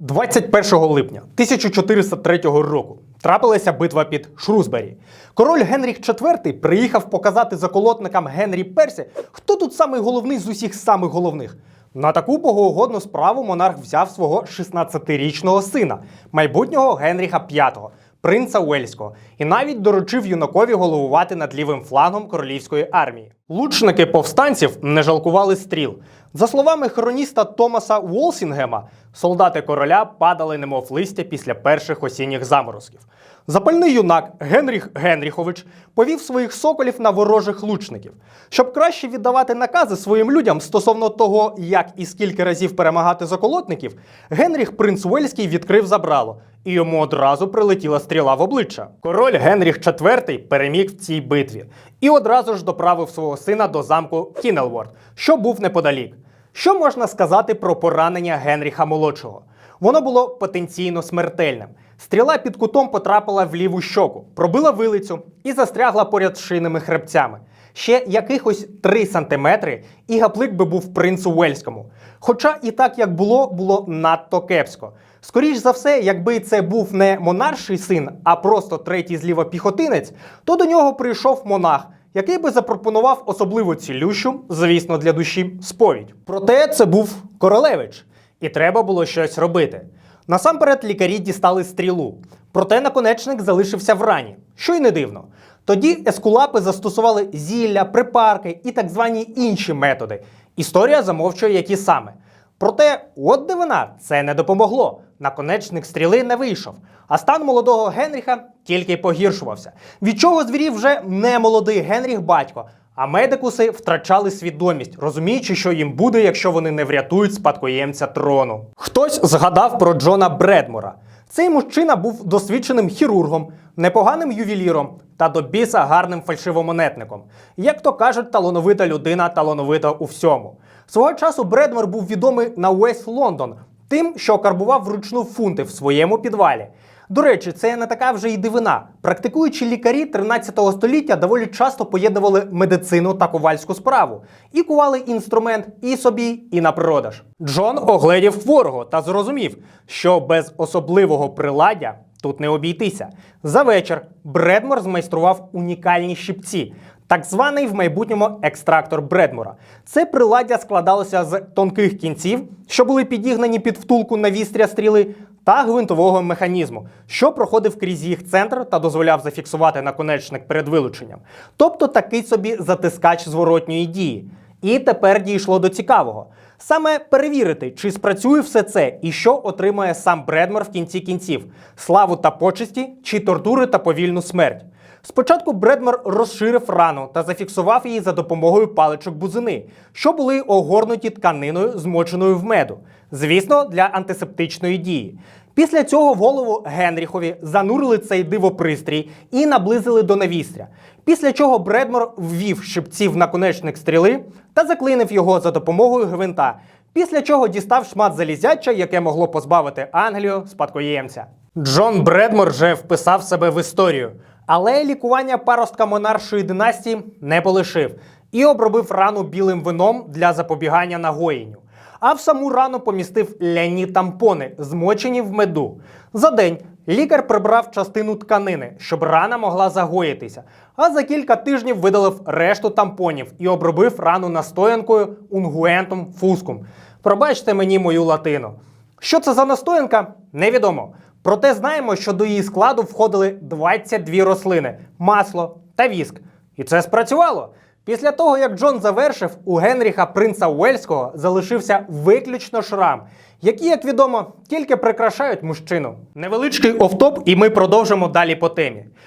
21 липня 1403 року трапилася битва під Шрусбері. Король Генріх IV приїхав показати заколотникам Генрі Персі, хто тут самий головний з усіх самих головних. На таку богоугодну справу монарх взяв свого 16-річного сина, майбутнього Генріха V, принца Уельського, і навіть доручив юнакові головувати над лівим флангом королівської армії. Лучники повстанців не жалкували стріл. За словами хроніста Томаса Уолсінгема, солдати короля падали немов листя після перших осінніх заморозків. Запальний юнак Генріх Генріхович повів своїх соколів на ворожих лучників. Щоб краще віддавати накази своїм людям стосовно того, як і скільки разів перемагати заколотників, Генріх принц Уельський відкрив забрало, і йому одразу прилетіла стріла в обличчя. Король Генріх IV переміг в цій битві і одразу ж доправив свого сина до замку Кінелворд, що був неподалік. Що можна сказати про поранення Генріха Молодшого? Воно було потенційно смертельним. Стріла під кутом потрапила в ліву щоку, пробила вилицю і застрягла поряд з шийними хребцями. Ще якихось 3 сантиметри, і гаплик би був принцу Уельському. Хоча і так як було, було надто кепсько. Скоріш за все, якби це був не монарший син, а просто третій зліва піхотинець, то до нього прийшов монах, який би запропонував особливо цілющу, звісно, для душі сповідь. Проте це був королевич, і треба було щось робити. Насамперед лікарі дістали стрілу, проте наконечник залишився в рані, що й не дивно. Тоді ескулапи застосували зілля, припарки і так звані інші методи. Історія замовчує, які саме. Проте, от дивина, це не допомогло. Наконечник стріли не вийшов, а стан молодого Генріха тільки погіршувався. Від чого звірів вже не молодий Генріх батько, а медикуси втрачали свідомість, розуміючи, що їм буде, якщо вони не врятують спадкоємця трону. Хтось згадав про Джона Бредмора. Цей мужчина був досвідченим хірургом, непоганим ювеліром та до біса гарним фальшивомонетником. Як то кажуть, талановита людина талановита у всьому. Свого часу Бредмор був відомий на весь Лондон тим, що карбував вручну фунти в своєму підвалі. До речі, це не така вже й дивина. Практикуючі лікарі 13 століття доволі часто поєднували медицину та ковальську справу і кували інструмент і собі, і на продаж. Джон огледів хворого та зрозумів, що без особливого приладдя тут не обійтися. За вечір Бредмор змайстрував унікальні щипці. Так званий в майбутньому екстрактор Бредмора. Це приладдя складалося з тонких кінців, що були підігнані під втулку на вістря стріли, та гвинтового механізму, що проходив крізь їх центр та дозволяв зафіксувати наконечник перед вилученням. Тобто такий собі затискач зворотньої дії. І тепер дійшло до цікавого. Саме перевірити, чи спрацює все це і що отримає сам Бредмор в кінці кінців: славу та почесті, чи тортури та повільну смерть. Спочатку Бредмор розширив рану та зафіксував її за допомогою паличок бузини, що були огорнуті тканиною, змоченою в меду, звісно, для антисептичної дії. Після цього в голову Генріхові занурили цей дивопристрій і наблизили до навістря. Після чого Бредмор ввів щипці в наконечник стріли та заклинив його за допомогою гвинта. Після чого дістав шмат залізяча, яке могло позбавити Англію спадкоємця. Джон Бредмор вже вписав себе в історію, але лікування паростка монаршої династії не полишив і обробив рану білим вином для запобігання нагоєнню. А в саму рану помістив ляні тампони, змочені в меду. За день лікар прибрав частину тканини, щоб рана могла загоїтися. А за кілька тижнів видалив решту тампонів і обробив рану настоянкою унгуентом фускум. Пробачте мені мою латину. Що це за настоянка? Невідомо. Проте знаємо, що до її складу входили 22 рослини, масло та віск. І це спрацювало. Після того, як Джон завершив, у Генріха принца Уельського залишився виключно шрам, які, як відомо, тільки прикрашають мужчину. Невеличкий офтоп, і ми продовжимо далі по темі.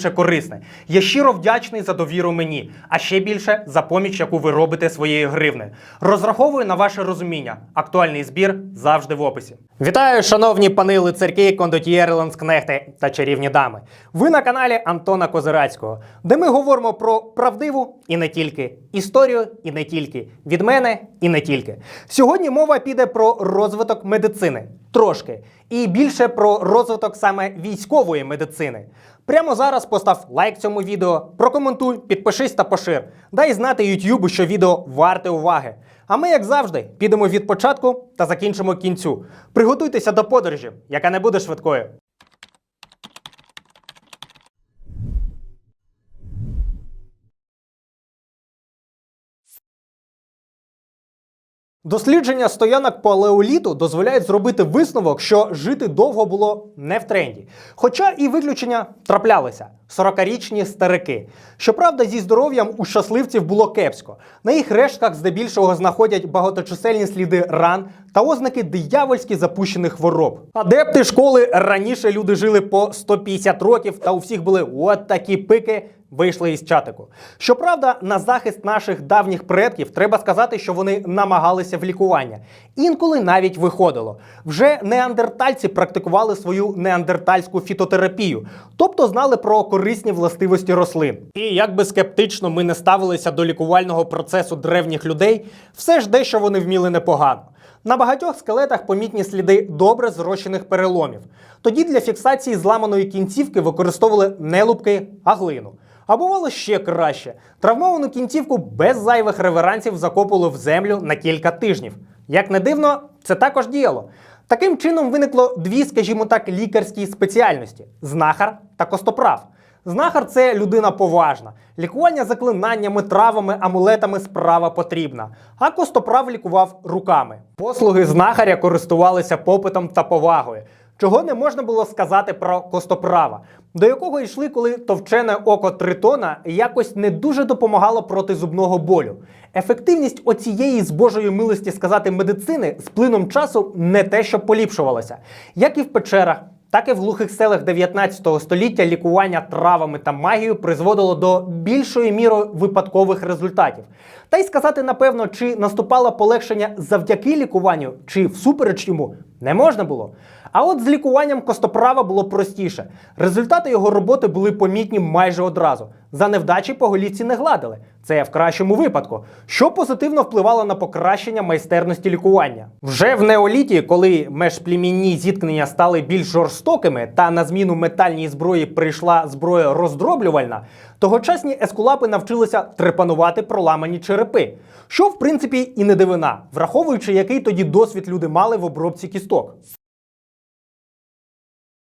інше корисне. Я щиро вдячний за довіру мені, а ще більше за поміч, яку ви робите своєю гривнею. Розраховую на ваше розуміння. Актуальний збір завжди в описі. Вітаю, шановні пани лицарки, кондотьєри, ланскнехти та чарівні дами. Ви на каналі Антона Козирацького, де ми говоримо про правдиву і не тільки історію, і не тільки від мене, і не тільки. Сьогодні мова піде про розвиток медицини трошки, і більше про розвиток саме військової медицини. Прямо зараз постав лайк цьому відео, прокоментуй, підпишись та пошир. Дай знати Ютубу, що відео варте уваги. А ми, як завжди, підемо від початку та закінчимо кінцю. Приготуйтеся до подорожі, яка не буде швидкою. Дослідження стоянок палеоліту дозволяють зробити висновок, що жити довго було не в тренді. Хоча і виключення траплялися 40-річні старики. Щоправда, зі здоров'ям у щасливців було кепсько. На їх рештках здебільшого знаходять багаточисельні сліди ран та ознаки диявольськи запущених хвороб. Адепти школи раніше люди жили по 150 років, та у всіх були от такі пики. Вийшли із чатику. Щоправда, на захист наших давніх предків треба сказати, що вони намагалися в лікування. Інколи навіть виходило. Вже неандертальці практикували свою неандертальську фітотерапію, тобто знали про корисні властивості рослин. І як би скептично ми не ставилися до лікувального процесу древніх людей, все ж дещо вони вміли непогано. На багатьох скелетах помітні сліди добре зрощених переломів. Тоді для фіксації зламаної кінцівки використовували не лупки, а глину. А бувало ще краще. Травмовану кінцівку без зайвих реверансів закопували в землю на кілька тижнів. Як не дивно, це також діяло. Таким чином виникло дві, скажімо так, лікарські спеціальності: знахар та костоправ. Знахар це людина поважна. Лікування заклинаннями, травами, амулетами справа потрібна. А костоправ лікував руками. Послуги знахаря користувалися попитом та повагою. Чого не можна було сказати про костоправа, до якого йшли, коли товчене око тритона якось не дуже допомагало проти зубного болю. Ефективність оцієї з Божої милості сказати медицини з плином часу не те, що поліпшувалася, як і в печерах. Так і в глухих селах 19 століття лікування травами та магією призводило до більшої міри випадкових результатів. Та й сказати, напевно, чи наступало полегшення завдяки лікуванню, чи всупереч йому, не можна було. А от з лікуванням костоправа було простіше. Результати його роботи були помітні майже одразу. За невдачі по голівці не гладили. Це в кращому випадку, що позитивно впливало на покращення майстерності лікування. Вже в неоліті, коли межплемінні зіткнення стали більш жорстокими, та на зміну метальній зброї прийшла зброя роздроблювальна, тогочасні ескулапи навчилися трепанувати проламані черепи, що в принципі і не дивина, враховуючи, який тоді досвід люди мали в обробці кісток.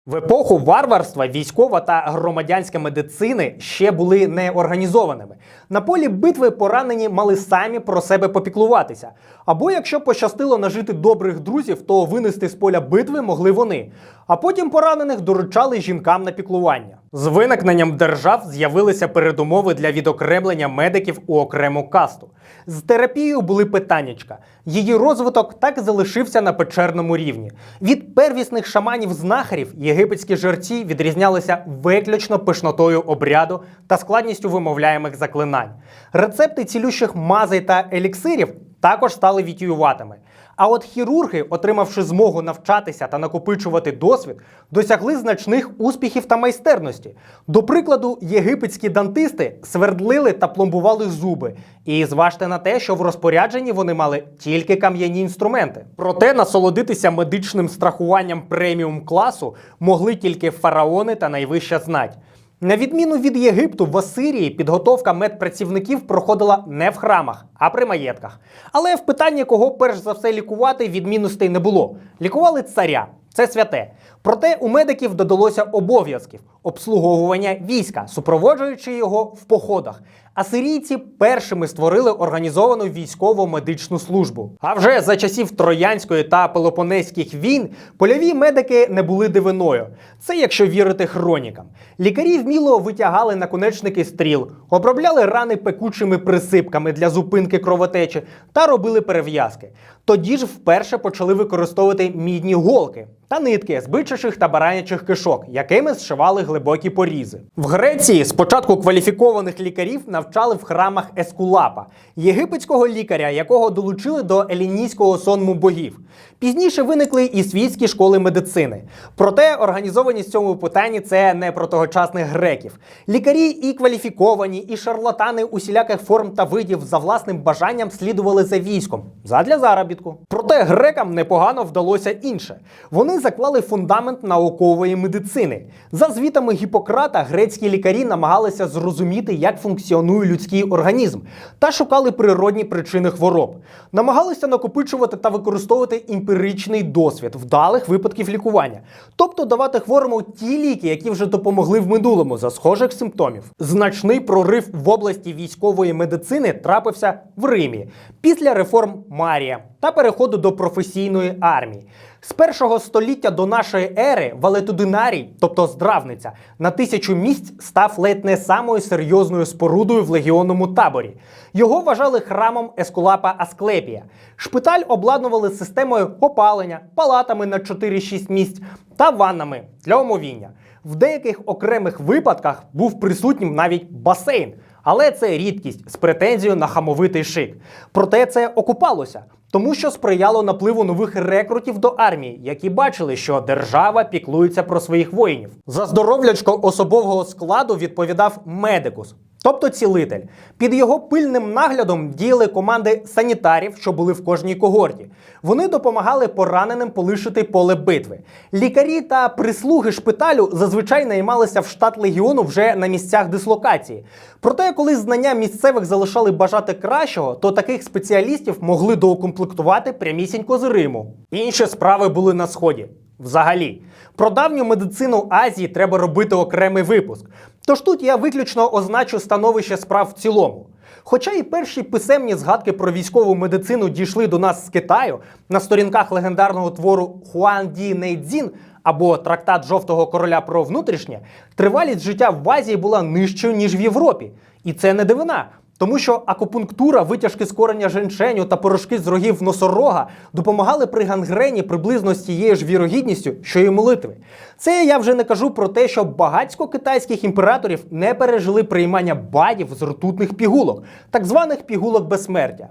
В епоху варварства військова та громадянська медицини ще були не організованими. На полі битви поранені мали самі про себе попіклуватися. Або якщо пощастило нажити добрих друзів, то винести з поля битви могли вони. А потім поранених доручали жінкам на піклування. З виникненням держав з'явилися передумови для відокремлення медиків у окрему касту. З терапією були питаннячка. Її розвиток так залишився на печерному рівні. Від первісних шаманів-знахарів єгипетські жерці відрізнялися виключно пишнотою обряду та складністю вимовляємих заклинань. Рецепти цілющих мазей та еліксирів також стали вітіюватими. А от хірурги, отримавши змогу навчатися та накопичувати досвід, досягли значних успіхів та майстерності. До прикладу, єгипетські дантисти свердлили та пломбували зуби. І зважте на те, що в розпорядженні вони мали тільки кам'яні інструменти. Проте насолодитися медичним страхуванням преміум класу могли тільки фараони та найвища знать. На відміну від Єгипту, в Асирії підготовка медпрацівників проходила не в храмах, а при маєтках. Але в питанні, кого перш за все лікувати, відмінностей не було. Лікували царя, це святе. Проте у медиків додалося обов'язків. обслуговування війська, супроводжуючи його в походах. Асирійці першими створили організовану військово-медичну службу. А вже за часів Троянської та Пелопонезьких війн польові медики не були дивиною. Це якщо вірити хронікам. Лікарі вміло витягали наконечники стріл, обробляли рани пекучими присипками для зупинки кровотечі та робили перев'язки. Тоді ж вперше почали використовувати мідні голки та нитки з бичачих та баранячих кишок, якими зшивали глибокі порізи. В Греції спочатку кваліфікованих лікарів навчали в храмах Ескулапа, єгипетського лікаря, якого долучили до елінійського сонму богів. Пізніше виникли і світські школи медицини. Проте організованість в цьому питанні це не про тогочасних греків. Лікарі і кваліфіковані, і шарлатани усіляких форм та видів за власним бажанням слідували за військом задля заробітку. Проте грекам непогано вдалося інше. Вони заклали фундамент наукової медицини. За звітами Гіппократа, грецькі лікарі намагалися зрозуміти, як функціонує людський організм, та шукали природні причини хвороб. Намагалися накопичувати та використовувати емпіричний досвід вдалих випадків лікування, тобто давати хворому ті ліки, які вже допомогли в минулому за схожих симптомів. Значний прорив в області військової медицини трапився в Римі після реформ Марія та переходу до професійної армії. З першого століття до нашої ери Валетудинарій, тобто здравниця, на тисячу місць став ледь не самою серйозною спорудою в легіонному таборі. Його вважали храмом Ескулапа Асклепія. Шпиталь обладнували системою опалення, палатами на 4-6 місць та ваннами для омовіння. В деяких окремих випадках був присутнім навіть басейн. Але це рідкість з претензією на хамовитий шик. Проте це окупалося, тому що сприяло напливу нових рекрутів до армії, які бачили, що держава піклується про своїх воїнів. За здоров'ячко особового складу відповідав медикус. Тобто цілитель. Під його пильним наглядом діяли команди санітарів, що були в кожній когорті. Вони допомагали пораненим полишити поле битви. Лікарі та прислуги шпиталю зазвичай наймалися в штат легіону вже на місцях дислокації. Проте, коли знання місцевих залишали бажати кращого, то таких спеціалістів могли доукомплектувати прямісінько з Риму. Інші справи були на сході. Взагалі, про давню медицину Азії треба робити окремий випуск. Тож тут я виключно означу становище справ в цілому. Хоча і перші писемні згадки про військову медицину дійшли до нас з Китаю на сторінках легендарного твору Хуан Ді Нейдзін або трактат жовтого короля про внутрішнє, тривалість життя в Азії була нижчою ніж в Європі. І це не дивина. Тому що акупунктура, витяжки з кореня женьшеню та порошки з рогів носорога допомагали при гангрені приблизно з тією ж вірогідністю, що і молитви. Це я вже не кажу про те, що багатько китайських імператорів не пережили приймання бадів з ртутних пігулок, так званих пігулок безсмертя.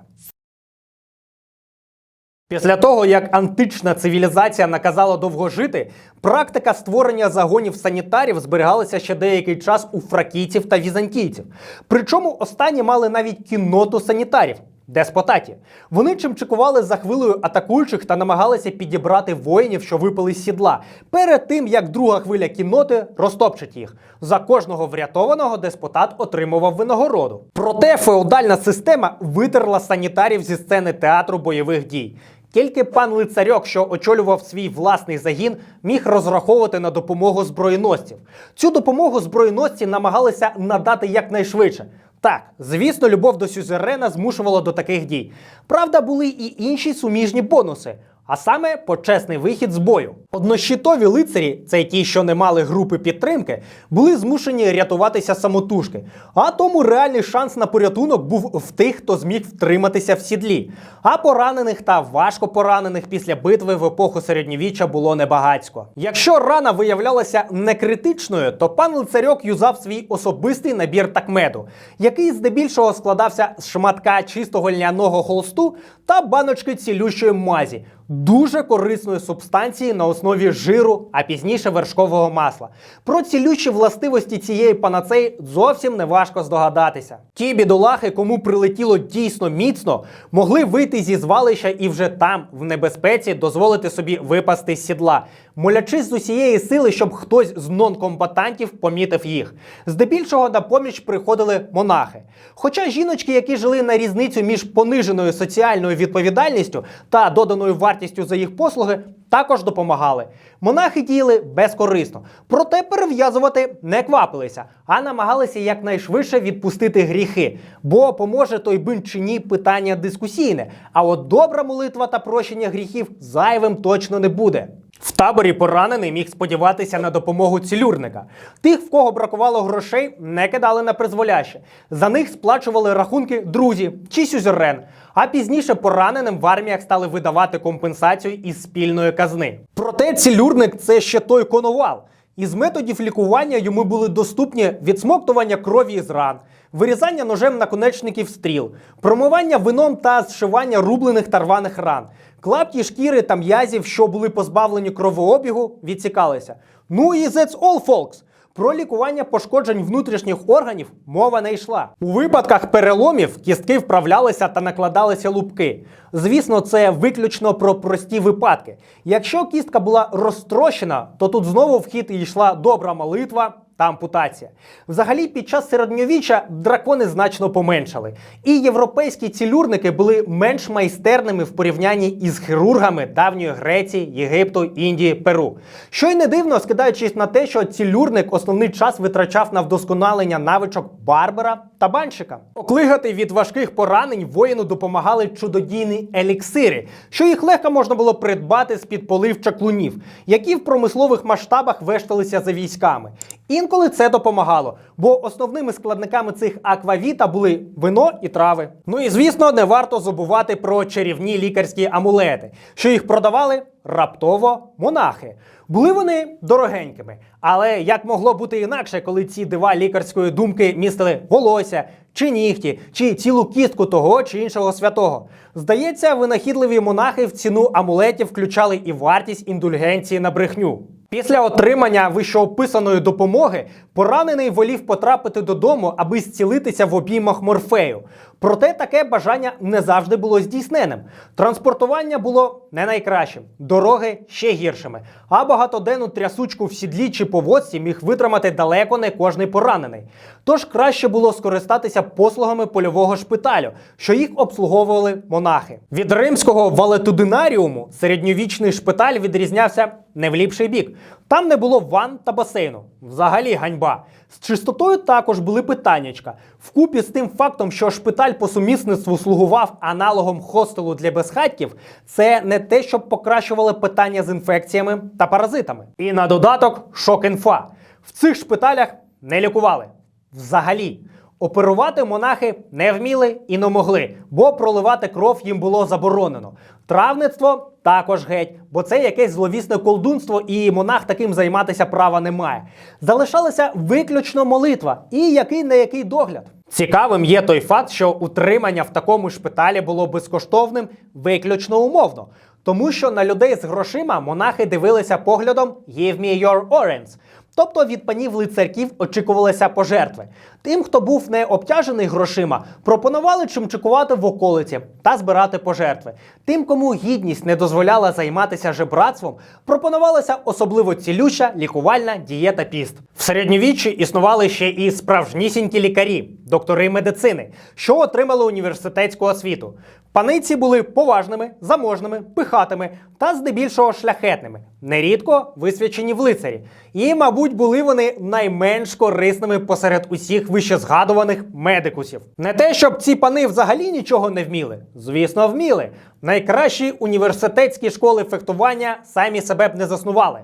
Після того, як антична цивілізація наказала довго жити, практика створення загонів санітарів зберігалася ще деякий час у фракійців та візантійців. Причому останні мали навіть кінноту санітарів. Деспотаті. Вони чимчикували за хвилею атакуючих та намагалися підібрати воїнів, що випали з сідла, перед тим як друга хвиля кінноти розтопчить їх. За кожного врятованого деспотат отримував винагороду. Проте феодальна система витерла санітарів зі сцени театру бойових дій. Тільки пан лицарьок, що очолював свій власний загін, міг розраховувати на допомогу зброєносців. Цю допомогу зброєносці намагалися надати якнайшвидше. Так, звісно, любов до сюзерена змушувала до таких дій. Правда, були і інші суміжні бонуси. А саме почесний вихід з бою. Однощитові лицарі, це ті, що не мали групи підтримки, були змушені рятуватися самотужки. А тому реальний шанс на порятунок був в тих, хто зміг втриматися в сідлі. А поранених та важко поранених після битви в епоху середньовіччя було небагацько. Якщо рана виявлялася некритичною, то пан лицарьок юзав свій особистий набір такмеду, який здебільшого складався з шматка чистого льняного холсту та баночки цілющої мазі дуже корисної субстанції на основі жиру, а пізніше вершкового масла. Про цілющі властивості цієї панацеї зовсім не важко здогадатися. Ті бідолахи, кому прилетіло дійсно міцно, могли вийти зі звалища і вже там, в небезпеці, дозволити собі випасти з сідла, молячись з усієї сили, щоб хтось з нонкомбатантів помітив їх. Здебільшого на поміч приходили монахи. Хоча жіночки, які жили на різницю між пониженою соціальною відповідальністю та доданою вартістю вартістю за їх послуги також допомагали. Монахи діяли безкорисно, проте перев'язувати не квапилися, а намагалися якнайшвидше відпустити гріхи. Бо поможе той бин чи ні питання дискусійне. А от добра молитва та прощення гріхів зайвим точно не буде. В таборі поранений міг сподіватися на допомогу цілюрника. Тих, в кого бракувало грошей, не кидали на призволяще. За них сплачували рахунки друзі чи сюзерен. А пізніше пораненим в арміях стали видавати компенсацію із спільної казни. Проте цілюрник це ще той коновал. Із методів лікування йому були доступні відсмоктування крові із ран, вирізання ножем наконечників стріл, промивання вином та зшивання рублених та рваних ран. Клапті шкіри та м'язів, що були позбавлені кровообігу, відсікалися. Ну і that's all, folks! Про лікування пошкоджень внутрішніх органів мова не йшла. У випадках переломів кістки вправлялися та накладалися лупки. Звісно, це виключно про прості випадки. Якщо кістка була розтрощена, то тут знову в хід йшла добра молитва та ампутація. Взагалі, під час середньовіччя дракони значно поменшали, і європейські цілюрники були менш майстерними в порівнянні із хірургами давньої Греції, Єгипту, Індії, Перу. Що й не дивно, скидаючись на те, що цілюрник основний час витрачав на вдосконалення навичок барбера та банщика. Оклигати від важких поранень воїну допомагали чудодійні еліксири, що їх легко можна було придбати з-під полив чаклунів, які в промислових масштабах вешталися за військами. Інколи це допомагало, бо основними складниками цих аквавіта були вино і трави. Ну і звісно, не варто забувати про чарівні лікарські амулети, що їх продавали раптово монахи. Були вони дорогенькими, але як могло бути інакше, коли ці дива лікарської думки містили волосся, чи нігті, чи цілу кістку того чи іншого святого. Здається, винахідливі монахи в ціну амулетів включали і вартість індульгенції на брехню. Після отримання вищоописаної допомоги поранений волів потрапити додому, аби зцілитися в обіймах морфею. Проте таке бажання не завжди було здійсненим. Транспортування було не найкращим, дороги ще гіршими. А багатоденну трясучку в сідлі чи повозці міг витримати далеко не кожний поранений. Тож краще було скористатися послугами польового шпиталю, що їх обслуговували монахи. Від римського валетудинаріуму середньовічний шпиталь відрізнявся не в ліпший бік. Там не було ванн та басейну. Взагалі ганьба. З чистотою також були питаннячка. Вкупі з тим фактом, що шпиталь по сумісництву слугував аналогом хостелу для безхатьків, це не те, щоб покращували питання з інфекціями та паразитами. І на додаток шок-інфа. В цих шпиталях не лікували. Взагалі. Оперувати монахи не вміли і не могли, бо проливати кров їм було заборонено. Травництво також геть, бо це якесь зловісне колдунство, і монах таким займатися права не має. Залишалася виключно молитва і який не який догляд. Цікавим є той факт, що утримання в такому шпиталі було безкоштовним виключно умовно. Тому що на людей з грошима монахи дивилися поглядом «Give me your orange». Тобто від панів лицарків очікувалися пожертви. Тим, хто був не обтяжений грошима, пропонували чимчикувати в околиці та збирати пожертви. Тим, кому гідність не дозволяла займатися жебратством, пропонувалася особливо цілюща лікувальна дієта піст. В середньовіччі існували ще і справжнісінькі лікарі, доктори медицини, що отримали університетську освіту. Паниці були поважними, заможними, пихатими та здебільшого шляхетними, нерідко висвячені в лицарі. І, мабуть, були вони найменш корисними посеред усіх вищезгадуваних медикусів. Не те, щоб ці пани взагалі нічого не вміли. Звісно, вміли. Найкращі університетські школи фехтування самі себе б не заснували.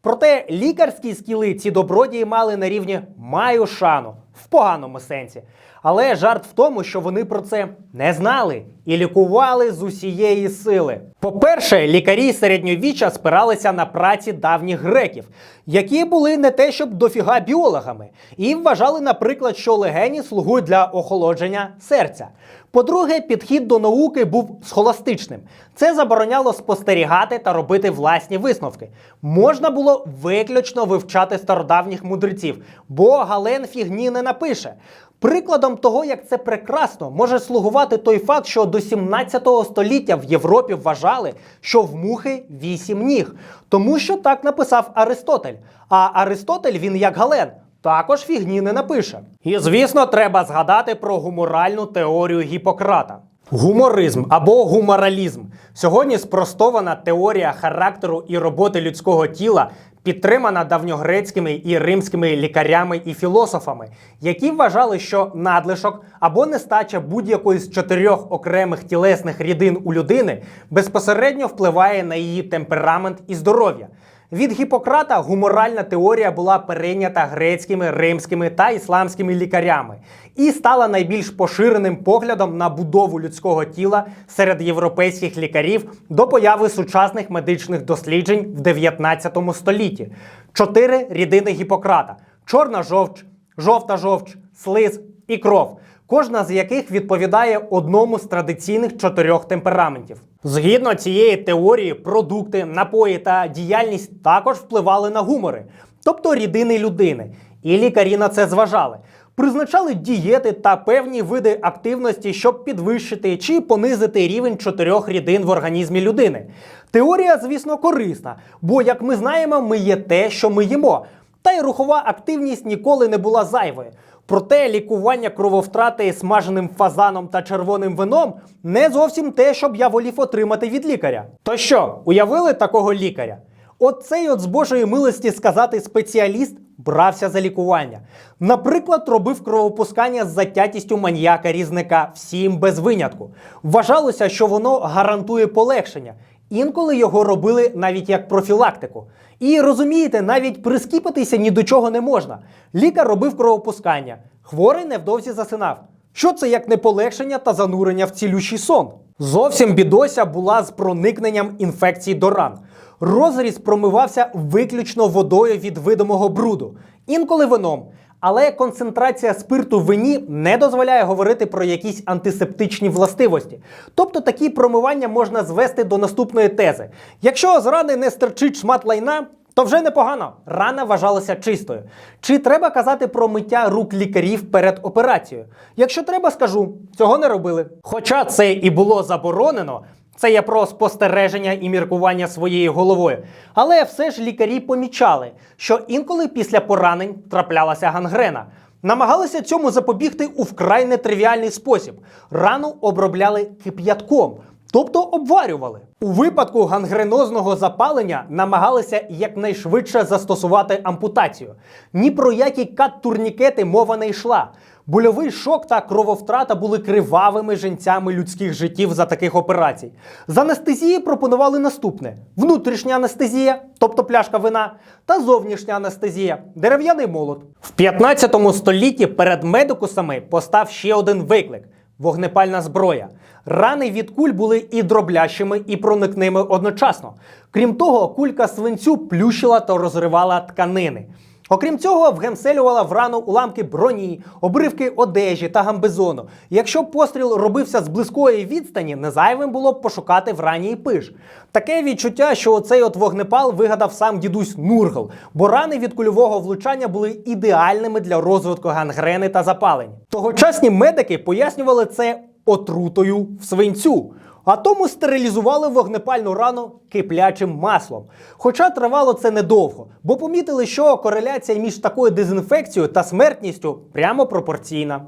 Проте лікарські скіли ці добродії мали на рівні маю шану в поганому сенсі. Але жарт в тому, що вони про це не знали і лікували з усієї сили. По-перше, лікарі середньовіччя спиралися на праці давніх греків, які були не те, щоб дофіга біологами, і вважали, наприклад, що легені слугують для охолодження серця. По-друге, підхід до науки був схоластичним. Це забороняло спостерігати та робити власні висновки. Можна було виключно вивчати стародавніх мудреців, бо Гален фігні не напише. Прикладом того, як це прекрасно, може слугувати той факт, що до 17 століття в Європі вважали, що в мухи вісім ніг, тому що так написав Аристотель. А Аристотель він як Гален. Також фігні не напише. І звісно, треба згадати про гуморальну теорію Гіппократа. Гуморизм або гуморалізм сьогодні спростована теорія характеру і роботи людського тіла, підтримана давньогрецькими і римськими лікарями і філософами, які вважали, що надлишок або нестача будь-якої з чотирьох окремих тілесних рідин у людини безпосередньо впливає на її темперамент і здоров'я. Від Гіппократа гуморальна теорія була перейнята грецькими, римськими та ісламськими лікарями і стала найбільш поширеним поглядом на будову людського тіла серед європейських лікарів до появи сучасних медичних досліджень в 19 столітті. Чотири рідини Гіппократа: чорна жовч, жовта жовч, слиз і кров кожна з яких відповідає одному з традиційних чотирьох темпераментів. Згідно цієї теорії, продукти, напої та діяльність також впливали на гумори, тобто рідини людини. І лікарі на це зважали. Призначали дієти та певні види активності, щоб підвищити чи понизити рівень чотирьох рідин в організмі людини. Теорія, звісно, корисна, бо, як ми знаємо, ми є те, що ми їмо. Та й рухова активність ніколи не була зайвою. Проте лікування крововтрати смаженим фазаном та червоним вином не зовсім те, щоб я волів отримати від лікаря. То що, уявили такого лікаря? От цей от з Божої милості сказати спеціаліст брався за лікування. Наприклад, робив кровопускання з затятістю маніяка різника всім без винятку. Вважалося, що воно гарантує полегшення. Інколи його робили навіть як профілактику. І розумієте, навіть прискіпатися ні до чого не можна. Лікар робив кровопускання, хворий невдовзі засинав. Що це як не полегшення та занурення в цілющий сон? Зовсім бідося була з проникненням інфекцій до ран. Розріз промивався виключно водою від видимого бруду, інколи вином. Але концентрація спирту в вині не дозволяє говорити про якісь антисептичні властивості. Тобто такі промивання можна звести до наступної тези: якщо з рани не стерчить шмат лайна, то вже непогано. Рана вважалася чистою. Чи треба казати про миття рук лікарів перед операцією? Якщо треба, скажу, цього не робили. Хоча це і було заборонено. Це є про спостереження і міркування своєю головою. Але все ж лікарі помічали, що інколи після поранень траплялася гангрена. Намагалися цьому запобігти у вкрай нетривіальний спосіб. Рану обробляли кип'ятком, тобто обварювали. У випадку гангренозного запалення намагалися якнайшвидше застосувати ампутацію. Ні про які кат-турнікети мова не йшла. Больовий шок та крововтрата були кривавими женцями людських життів за таких операцій. З анестезії пропонували наступне: внутрішня анестезія, тобто пляшка вина, та зовнішня анестезія дерев'яний молот. В 15 столітті перед медикусами постав ще один виклик. Вогнепальна зброя. Рани від куль були і дроблящими, і проникними одночасно. Крім того, кулька свинцю плющила та розривала тканини. Окрім цього, вгемселювала в рану уламки броні, обривки одежі та гамбезону. Якщо постріл робився з близької відстані, незайвим було б пошукати в рані і пиш. Таке відчуття, що оцей от вогнепал вигадав сам дідусь Нургл, бо рани від кульового влучання були ідеальними для розвитку гангрени та запалень. Тогочасні медики пояснювали це отрутою в свинцю. А тому стерилізували вогнепальну рану киплячим маслом. Хоча тривало це недовго, бо помітили, що кореляція між такою дезінфекцією та смертністю прямо пропорційна.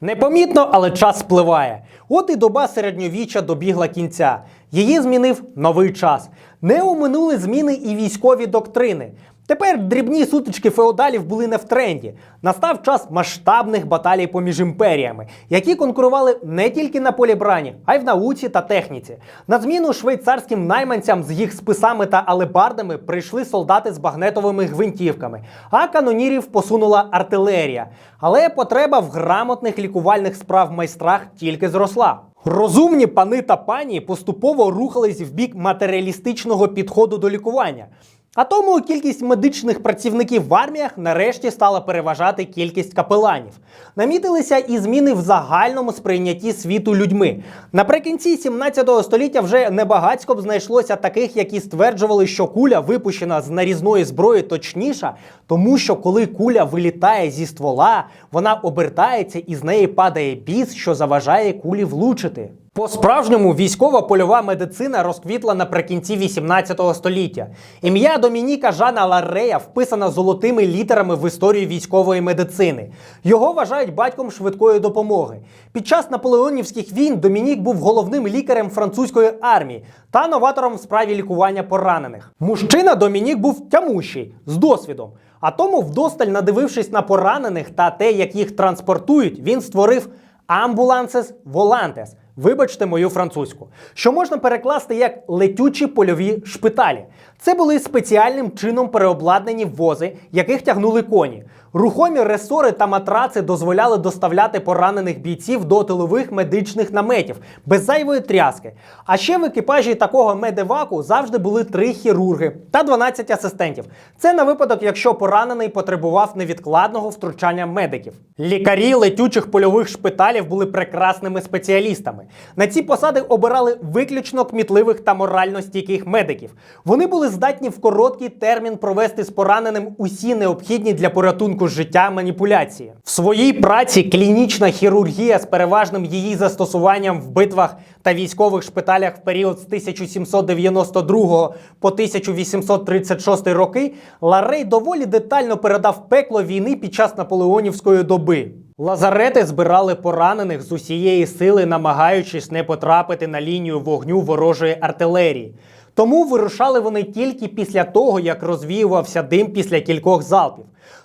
Непомітно, але час спливає. От і доба середньовіччя добігла кінця. Її змінив новий час. Не оминули зміни і військові доктрини. Тепер дрібні сутички феодалів були не в тренді. Настав час масштабних баталій поміж імперіями, які конкурували не тільки на полі брані, а й в науці та техніці. На зміну швейцарським найманцям з їх списами та алебардами прийшли солдати з багнетовими гвинтівками, а канонірів посунула артилерія. Але потреба в грамотних лікувальних справ майстрах тільки зросла. Розумні пани та пані поступово рухались в бік матеріалістичного підходу до лікування. А тому кількість медичних працівників в арміях нарешті стала переважати кількість капеланів. Намітилися і зміни в загальному сприйнятті світу людьми. Наприкінці 17 століття вже небагацько б знайшлося таких, які стверджували, що куля, випущена з нарізної зброї, точніша, тому що коли куля вилітає зі ствола, вона обертається і з неї падає біс, що заважає кулі влучити. По-справжньому військова польова медицина розквітла наприкінці 18 століття. Ім'я Домініка Жана Ларрея вписано золотими літерами в історію військової медицини. Його вважають батьком швидкої допомоги. Під час наполеонівських війн Домінік був головним лікарем французької армії та новатором в справі лікування поранених. Мужчина Домінік був тямущий з досвідом. А тому, вдосталь надивившись на поранених та те, як їх транспортують, він створив амбулансес волантес. Вибачте мою французьку, що можна перекласти як летючі польові шпиталі. Це були спеціальним чином переобладнані вози, яких тягнули коні. Рухомі ресори та матраци дозволяли доставляти поранених бійців до тилових медичних наметів без зайвої тряски. А ще в екіпажі такого медеваку завжди були три хірурги та 12 асистентів. Це на випадок, якщо поранений потребував невідкладного втручання медиків. Лікарі летючих польових шпиталів були прекрасними спеціалістами. На ці посади обирали виключно кмітливих та морально стійких медиків. Вони були здатні в короткий термін провести з пораненим усі необхідні для порятунку життя маніпуляції. В своїй праці клінічна хірургія з переважним її застосуванням в битвах та військових шпиталях в період з 1792 по 1836 роки Ларей доволі детально передав пекло війни під час наполеонівської доби. Лазарети збирали поранених з усієї сили, намагаючись не потрапити на лінію вогню ворожої артилерії. Тому вирушали вони тільки після того, як розвіювався дим після кількох залпів.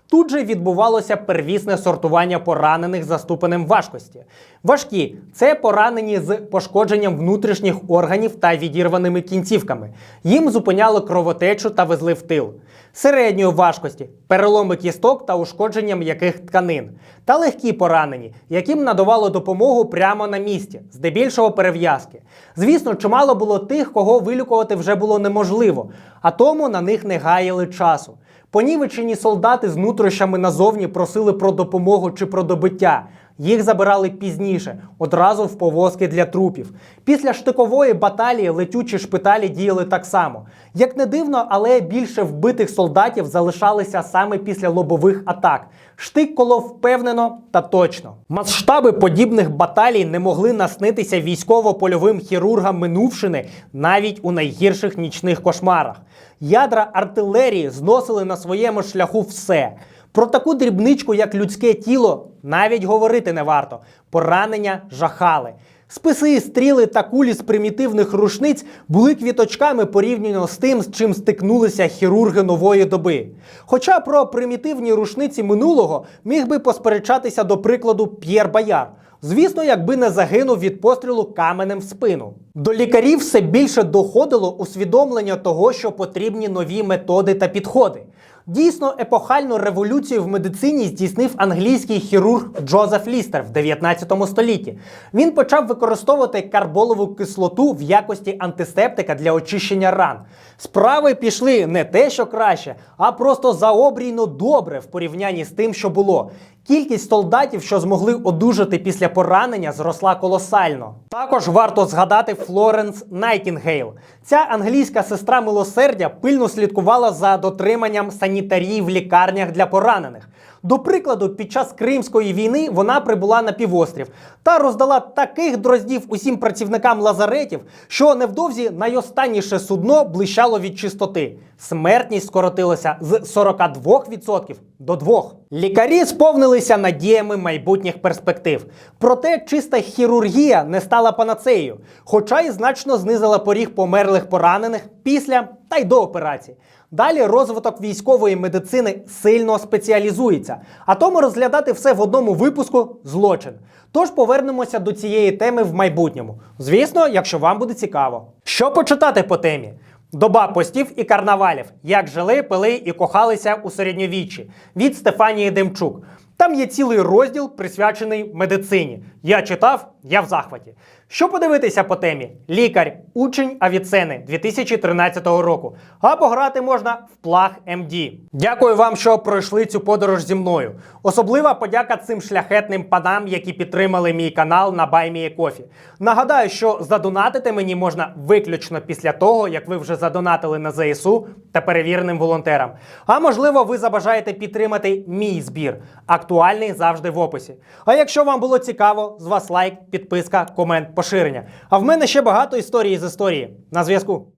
Тут же відбувалося первісне сортування поранених за ступенем важкості. Важкі це поранені з пошкодженням внутрішніх органів та відірваними кінцівками. Їм зупиняли кровотечу та везли в тил. Середньої важкості переломи кісток та ушкодження м'яких тканин. Та легкі поранені, яким надавало допомогу прямо на місці, здебільшого перев'язки. Звісно, чимало було тих, кого вилікувати вже було неможливо, а тому на них не гаяли часу. Понівечені солдати з нутрощами назовні просили про допомогу чи про добиття. Їх забирали пізніше, одразу в повозки для трупів. Після штикової баталії летючі шпиталі діяли так само. Як не дивно, але більше вбитих солдатів залишалися саме після лобових атак. Штик колов впевнено та точно. Масштаби подібних баталій не могли наснитися військово-польовим хірургам минувшини навіть у найгірших нічних кошмарах. Ядра артилерії зносили на своєму шляху все. Про таку дрібничку, як людське тіло, навіть говорити не варто. Поранення жахали. Списи, стріли та кулі з примітивних рушниць були квіточками порівняно з тим, з чим стикнулися хірурги нової доби. Хоча про примітивні рушниці минулого міг би посперечатися до прикладу П'єр Бояр. Звісно, якби не загинув від пострілу каменем в спину. До лікарів все більше доходило усвідомлення того, що потрібні нові методи та підходи. Дійсно, епохальну революцію в медицині здійснив англійський хірург Джозеф Лістер в 19 столітті. Він почав використовувати карболову кислоту в якості антисептика для очищення ран. Справи пішли не те, що краще, а просто заобрійно добре в порівнянні з тим, що було. Кількість солдатів, що змогли одужати після поранення, зросла колосально. Також варто згадати Флоренс Найтінгейл. Ця англійська сестра милосердя пильно слідкувала за дотриманням санітарії в лікарнях для поранених. До прикладу, під час Кримської війни вона прибула на півострів та роздала таких дроздів усім працівникам лазаретів, що невдовзі найостанніше судно блищало від чистоти. Смертність скоротилася з 42% до 2%. Лікарі сповнилися надіями майбутніх перспектив. Проте чиста хірургія не стала панацеєю, хоча й значно знизила поріг померлих поранених після та й до операції. Далі розвиток військової медицини сильно спеціалізується, а тому розглядати все в одному випуску злочин. Тож повернемося до цієї теми в майбутньому. Звісно, якщо вам буде цікаво. Що почитати по темі? Доба постів і карнавалів. Як жили, пили і кохалися у середньовіччі від Стефанії Демчук. Там є цілий розділ присвячений медицині. Я читав, я в захваті. Що подивитися по темі? Лікар, учень Авіцени 2013 року. А пограти можна в плаг МД. Дякую вам, що пройшли цю подорож зі мною. Особлива подяка цим шляхетним панам, які підтримали мій канал на BuyMeACoffee. Нагадаю, що задонатити мені можна виключно після того, як ви вже задонатили на ЗСУ та перевіреним волонтерам. А можливо, ви забажаєте підтримати мій збір. Актуальний завжди в описі. А якщо вам було цікаво, з вас лайк, підписка, комент, поширення. А в мене ще багато історій з історії. На зв'язку.